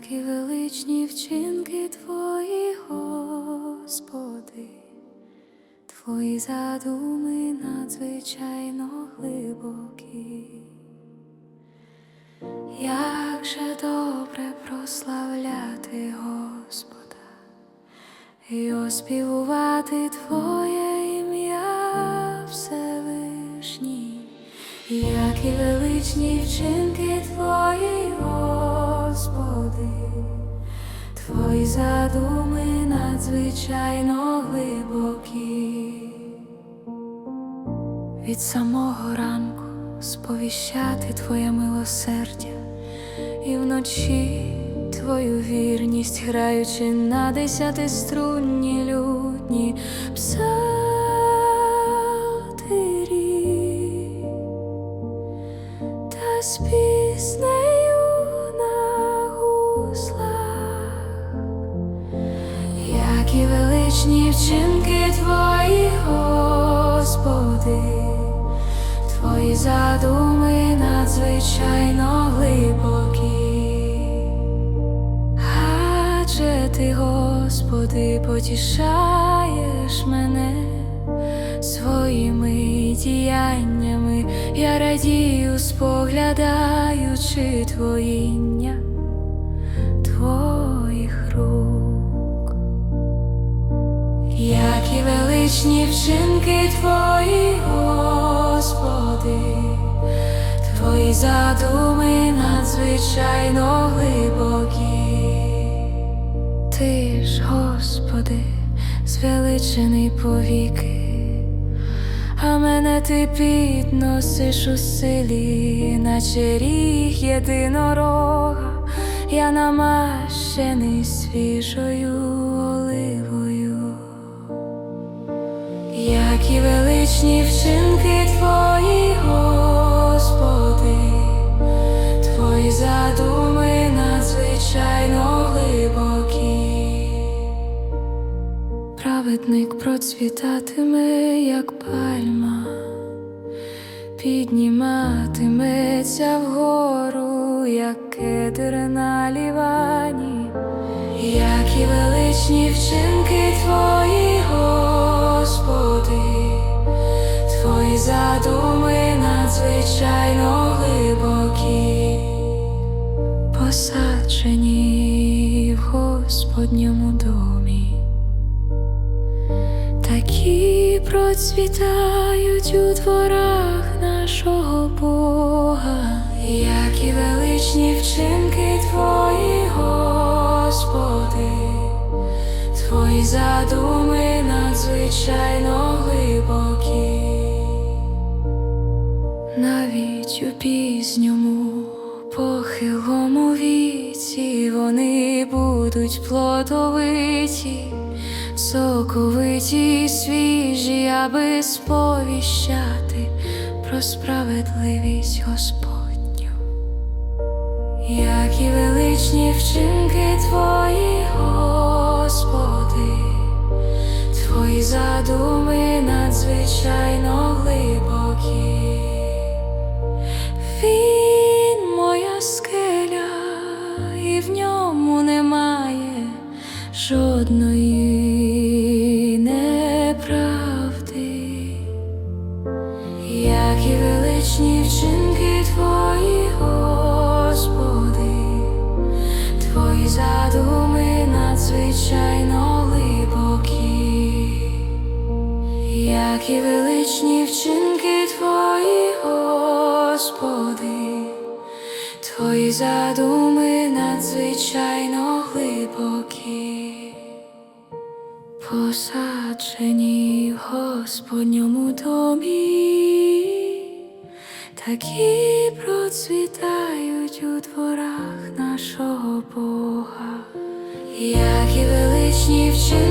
як і величні вчинки Твої, Господи, Твої задуми надзвичайно глибокі. Як же добре прославляти Господа і оспівувати Твоє ім'я Всевишній, як і величні вчинки Твої задуми надзвичайно глибокі. Від самого ранку сповіщати Твоє милосердя і вночі Твою вірність, граючи на десятиструнні лютні псалтирі та з як і величні вчинки Твої, Господи, Твої задуми надзвичайно глибокі. Адже ти, Господи, потішаєш мене своїми діяннями, я радію, споглядаючи творіння Твоїх рук. Як і величні вчинки Твої, Господи, Твої задуми надзвичайно глибокі. Ти ж, Господи, звеличений повіки, а мене ти підносиш у силі, наче ріг єдинорога, я намащений свіжою і вчинки Твої, Господи, Твої задуми надзвичайно глибокі. Праведник процвітатиме, як пальма, підніматиметься вгору, як кедр на лівані, як і величні вчинки Твої, Задуми надзвичайно глибокі, посаджені в Господньому домі. Такі процвітають у дворах нашого Бога, як і величні вчинки Твої, Господи, Твої задуми надзвичайно глибокі, у пізньому похилому віці вони будуть плодовиті соковиті свіжі, аби сповіщати про справедливість Господню, як і величні вчинки Твої, Господи, Твої задуми надзвичайно глибокі. Він моя скеля, і в ньому немає жодної неправди, як і величні вчинки Твої, Господи, Твої задуми надзвичайно глибокі, як і величні вчинки Твої, Господи, Твої задуми надзвичайно глибокі, посаджені в Господньому домі, такі процвітають у дворах нашого Бога, як і величні вчинки